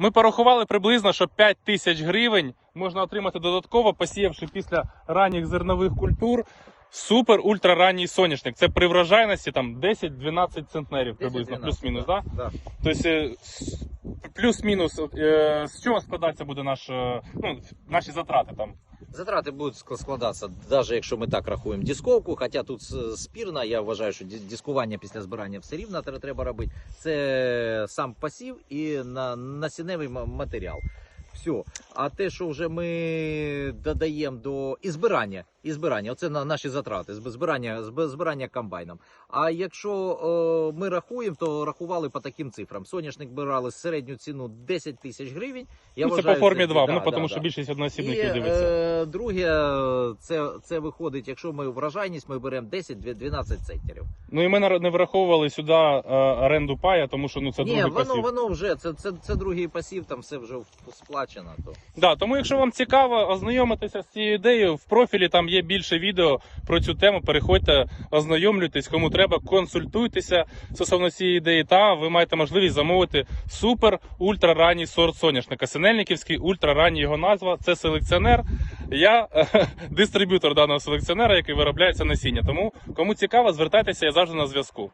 Ми порахували приблизно, що 5 тисяч гривень можна отримати додатково, посіявши після ранніх зернових культур супер ультраранній соняшник. Це при врожайності там 10-12 центнерів приблизно, плюс-мінус. Да? Да. Тобто е, плюс-мінус, е, з чого складатися буде наш, е, ну, наші затрати там? Затрати будуть складатися, навіть якщо ми так рахуємо дисковку, хоча тут спірна, я вважаю, що дискування після збирання все рівно тре- треба робити. Це сам пасів і на, насінневий матеріал. Все. А те, що вже ми додаємо до і збирання, і збирання, оце на наші затрати, збирання, збирання комбайном. А якщо е, ми рахуємо, то рахували по таким цифрам. Соняшник брали середню ціну 10 тисяч гривень. Я ну, це вважаю, по формі 2, да, ну, да, тому да. що більшість одноосібників дивиться. е, друге, це, це виходить, якщо ми врожайність, ми беремо 10-12 центнерів. Ну і ми не враховували сюди е, оренду пая, тому що ну, це Ні, другий воно, пасів. воно вже це, це, це другий пасів, там все вже сплачено. То. Да, тому якщо вам цікаво ознайомитися з цією ідеєю, в профілі там є більше відео про цю тему. Переходьте, ознайомлюйтесь, кому треба, консультуйтеся стосовно цієї ідеї. Та ви маєте можливість замовити супер ультраранній сорт соняшника. Синельниківський ультраранній його назва. Це селекціонер. Я е, дистриб'ютор даного селекціонера, який виробляється насіння. Тому кому цікаво, звертайтеся, я завжди на зв'язку.